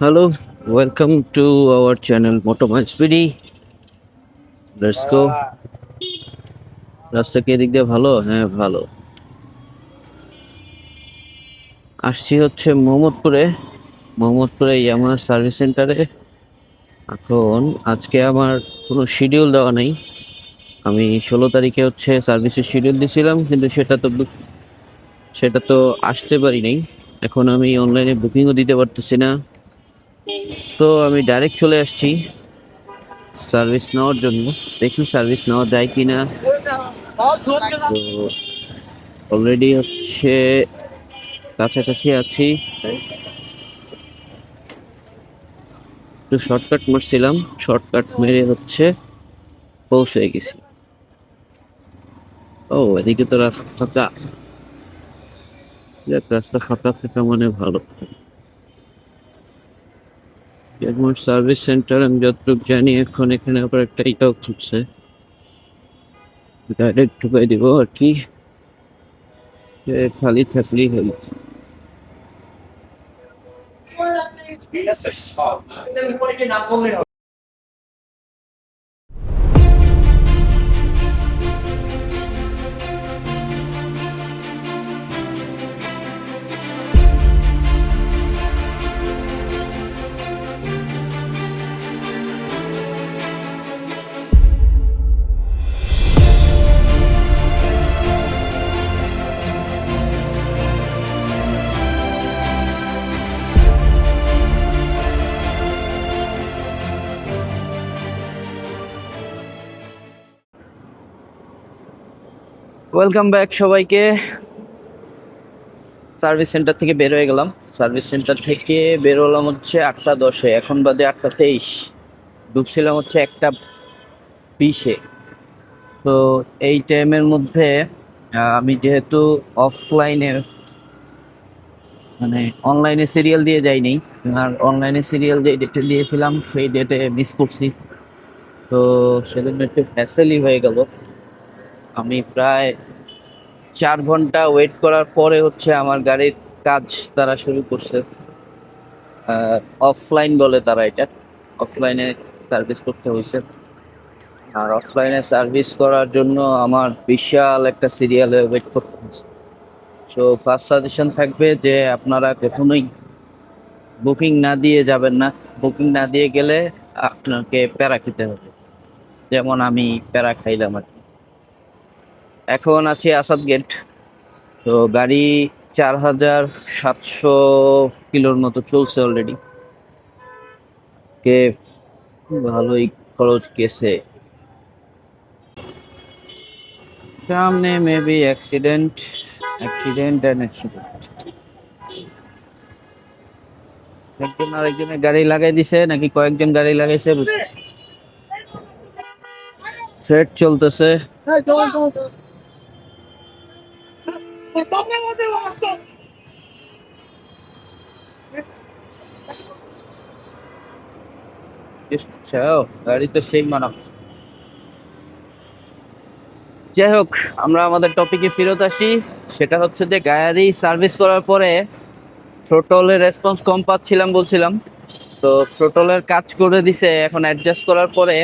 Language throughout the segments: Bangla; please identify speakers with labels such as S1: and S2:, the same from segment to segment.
S1: Hello, welcome to our channel Motomai Speedy. Let's go. রাস্তা কি এদিক দিয়ে ভালো? হ্যাঁ ভালো। আসছি হচ্ছে মোহাম্মদপুরে। মোহাম্মদপুরে ইয়ামাহা সার্ভিস সেন্টারে এখন আজকে আমার কোনো শিডিউল দেওয়া নেই। আমি ষোলো তারিখে হচ্ছে সার্ভিসের শিডিউল দিয়েছিলাম কিন্তু সেটা তো সেটা তো আসতে পারি নাই। এখন আমি অনলাইনে বুকিংও দিতে পারতেছি না। তো আমি ডাইরেক্ট চলে আসছি সার্ভিস নেওয়ার জন্য। দেখি সার্ভিস নেওয়া যায় কি না অলরেডি হচ্ছে কাছাকাছি আছি। একটু শর্টকাট মারছিলাম। শর্টকাট মেরে হচ্ছে পৌঁছে গেছি। ও, এদিকে তো রাস্তা ফাঁকা। রাস্তা ফাঁকা থাকা মানে ভালো। যেমন সার্ভিস সেন্টার আমি যতটুকু জানি এখন এখানে আবার একটা ইটাও খুঁজছে ডাইরেক্ট ঢুকাই দিব আর কি। খালি থাকলেই হলো। ওয়েলকাম ব্যাক সবাইকে। সার্ভিস সেন্টার থেকে বের হয়ে গেলাম। সার্ভিস সেন্টার থেকে বের হলাম হচ্ছে আটটা দশে। এখন বাদে আটটা তেইশ। ঢুকছিলাম হচ্ছে একটা বিশে। তো এই টাইমের মধ্যে আমি যেহেতু অফলাইনে মানে অনলাইনে সিরিয়াল দিয়ে যাইনি, আর অনলাইনে সিরিয়াল যে ডেটে দিয়েছিলাম, সেই ডেটে মিস করছি। তো সেজন্য একটু হ্যাসেলই হয়ে গেল। আমি প্রায় চার ঘণ্টা ওয়েট করার পরে হচ্ছে আমার গাড়ির কাজ তারা শুরু করছে। অফলাইন বলে তারা এটা। অফলাইনে সার্ভিস করতে হয়েছে। আর অফলাইনে সার্ভিস করার জন্য আমার বিশাল একটা সিরিয়ালে ওয়েট করতে হয়েছে। সো ফার্স্ট সাজেশন থাকবে যে আপনারা কখনোই বুকিং না দিয়ে যাবেন না। বুকিং না দিয়ে গেলে আপনাকে প্যারা খেতে হবে। যেমন আমি প্যারা খাইলাম আর কি। এখন আছি আসাদ গেট তো গাড়ি চার হাজার সাতশো কিলোর মতো চলছে অলরেডি কে ভালোই খরচ গেছে। সামনে maybe accident accident and accident একজন আরেকজনের গাড়ি লাগাই দিছে, নাকি কয়েকজন গাড়ি লাগাইছে, বুঝতেছি। থ্রেড চলতেছে। যাই হোক, আমরা আমাদের টপিকে ফেরত আসি। সেটা হচ্ছে যে গাড়ি সার্ভিস করার পরে থ্রোটলের রেসপন্স কম পাচ্ছিলাম বলছিলাম। তো থ্রোটলের কাজ করে দিছে, এখন অ্যাডজাস্ট করার পরে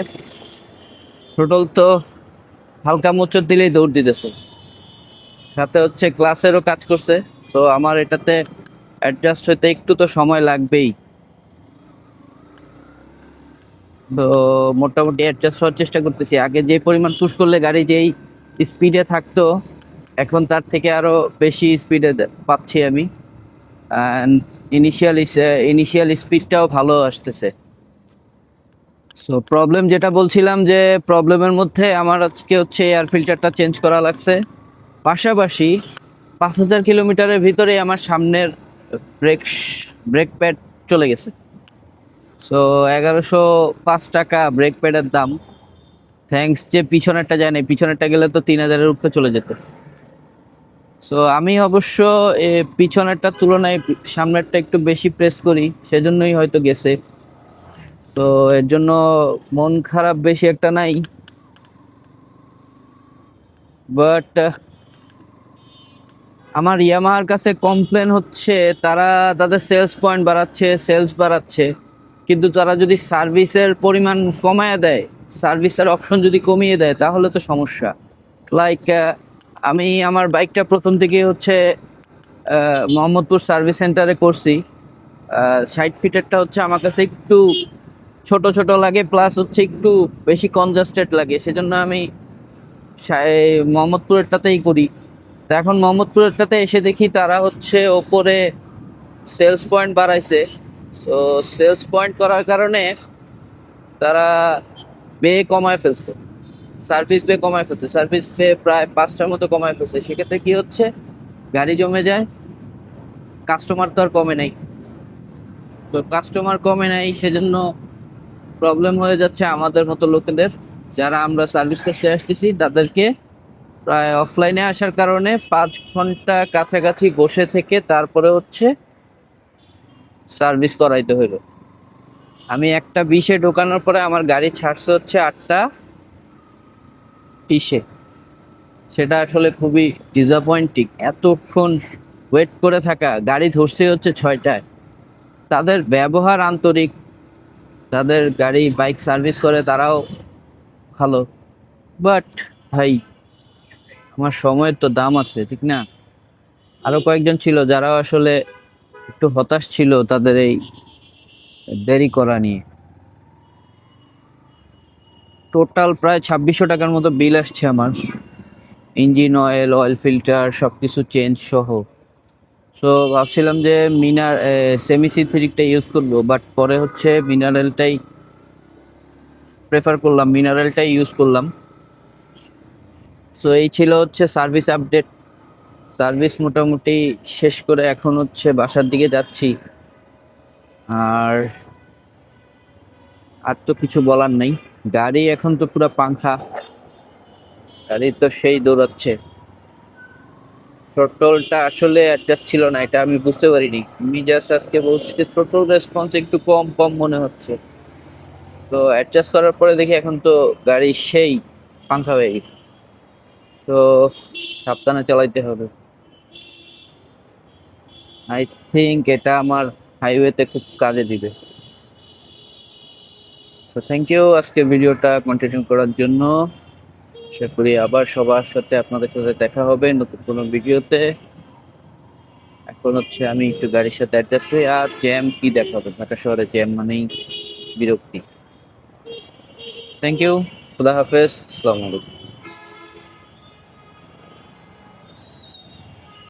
S1: থ্রোটল তো হালকা মোচর দিলেই দৌড় দিতেছে। সাথে হচ্ছে ক্লাসেরও কাজ করছে, তো আমার এটাতে অ্যাডজাস্ট হতে একটু তো সময় লাগবেই। তো মোটামুটি অ্যাডজাস্ট হওয়ার চেষ্টা করতেছি। আগে যে পরিমাণ পুশ করলে গাড়ি যেই স্পিডে থাকতো, এখন তার থেকে আরও বেশি স্পিডে পাচ্ছি আমি। ইনিশিয়াল ইনিশিয়াল স্পিডটাও ভালো আসতেছে। সো প্রবলেম যেটা বলছিলাম যে প্রবলেমের মধ্যে আমার আজকে হচ্ছে এয়ার ফিল্টারটা চেঞ্জ করা লাগছে। পাশাপাশি পাঁচ হাজার কিলোমিটারের ভিতরে আমার সামনের ব্রেক ব্রেক প্যাড চলে গেছে। সো এগারোশো পাঁচ টাকা ব্রেক প্যাডের দাম। থ্যাঙ্কস যে পিছনেরটা যায় না পিছনেরটা গেলে তো তিন হাজারের উপরে চলে যেত। সো আমি অবশ্য পিছনেরটার তুলনায় সামনেরটা একটু বেশি প্রেস করি, সেজন্যই হয়তো গেছে। তো এর জন্য মন খারাপ বেশি একটা নাই। বাট আমার ইয়ামাহার কাছে কমপ্লেন হচ্ছে, তারা তাদের সেলস পয়েন্ট বাড়াচ্ছে সেলস বাড়াচ্ছে। কিন্তু তারা যদি সার্ভিসের পরিমাণ কমায় দেয় সার্ভিসের অপশন যদি কমিয়ে দেয়, তাহলে তো সমস্যা। লাইক আমি আমার বাইকটা প্রথম থেকে হচ্ছে মোহাম্মদপুর সার্ভিস সেন্টারে করছি। সাইড ফিটারটা হচ্ছে আমার কাছে একটু ছোট ছোট লাগে প্লাস হচ্ছে একটু বেশি কনজাস্টেড লাগে। সেজন্য আমি মোহাম্মদপুরেরটাতেই করি। তো এখন মোহাম্মদপুরেরটাতে এসে দেখি তারা হচ্ছে ওপরে সেলস পয়েন্ট বাড়াইছে। তো সেলস পয়েন্ট করার কারণে তারা বে কমায় ফেলছে। সার্ভিস বে কমায় ফেলছে। সার্ভিস বে প্রায় পাঁচটার মতো কমায় ফেলছে। সেক্ষেত্রে কি হচ্ছে? গাড়ি জমে যায়। কাস্টমার তো আর কমে নাই। তো কাস্টমার কমে নাই, সেজন্য প্রবলেম হয়ে যাচ্ছে আমাদের মতো লোকেদের। যারা আমরা সার্ভিস করতে আসতেছি, তাদেরকে প্রায় অফলাইনে আসার কারণে পাঁচ ঘণ্টা কাছাকাছি বসে থেকে তারপরে হচ্ছে সার্ভিস করাইতে হইল। আমি একটা বিশে ঢোকানোর পরে আমার গাড়ি ছাড়ছে হচ্ছে আটটা তিরিশে সেটা আসলে খুবই ডিসঅ্যাপয়েন্টিং এতক্ষণ ওয়েট করে থাকা, গাড়ি ধরছে হচ্ছে ছয়টায়। তাদের ব্যবহার আন্তরিক, তাদের গাড়ি বাইক সার্ভিস করে তারাও ভালো। বাট ভাই আমার সময়ের তো দাম আছে, ঠিক না? আরও কয়েকজন ছিল যারা আসলে একটু হতাশ ছিল তাদের এই দেরি করা নিয়ে। টোটাল প্রায় ছাব্বিশশো টাকার মতো বিল আসছে আমার। ইঞ্জিন অয়েল অয়েল ফিল্টার সব কিছু চেঞ্জ সহ। সো ভাবছিলাম যে মিনার সেমি সিনথেটিকটা ইউজ করব বাট পরে হচ্ছে মিনারেলটাই প্রেফার করলাম মিনারেলটাই ইউজ করলাম। সো এই ছিল হচ্ছে সার্ভিস আপডেট সার্ভিস মোটামুটি শেষ করে এখন হচ্ছে বাসার দিকে যাচ্ছি। আর আর তো কিছু বলার নাই। গাড়ি এখন তো পুরো পাংখা। গাড়ি তো সেই দৌড়াচ্ছে। থ্রোটলটা আসলে অ্যাডজাস্ট ছিল না, এটা আমি বুঝতে পারিনি। আমি জাস্ট আজকে বলছি যে থ্রোটল রেসপন্স একটু কম কম মনে হচ্ছে। তো অ্যাডজাস্ট করার পরে দেখি এখন তো গাড়ি সেই পাংখা হয়ে গেছে। তো সাবধানে চালাইতে হবে। আই থিঙ্ক এটা আমার হাইওয়েতে খুব কাজে দিবে। সো থ্যাংক ইউ আজকের ভিডিওটা কন্টিনিউ করার জন্য। আশা করি আবার সবার সাথে আপনাদের সাথে দেখা হবে নতুন কোনো ভিডিওতে। এখন হচ্ছে আমি একটু গাড়ির সাথে অ্যাডজাস্ট হই আর জ্যাম কি দেখাবে? ঢাকা শহরে জ্যাম মানেই বিরক্তি। থ্যাংক ইউ খুদা হাফেজ, আসসালামু আলাইকুম।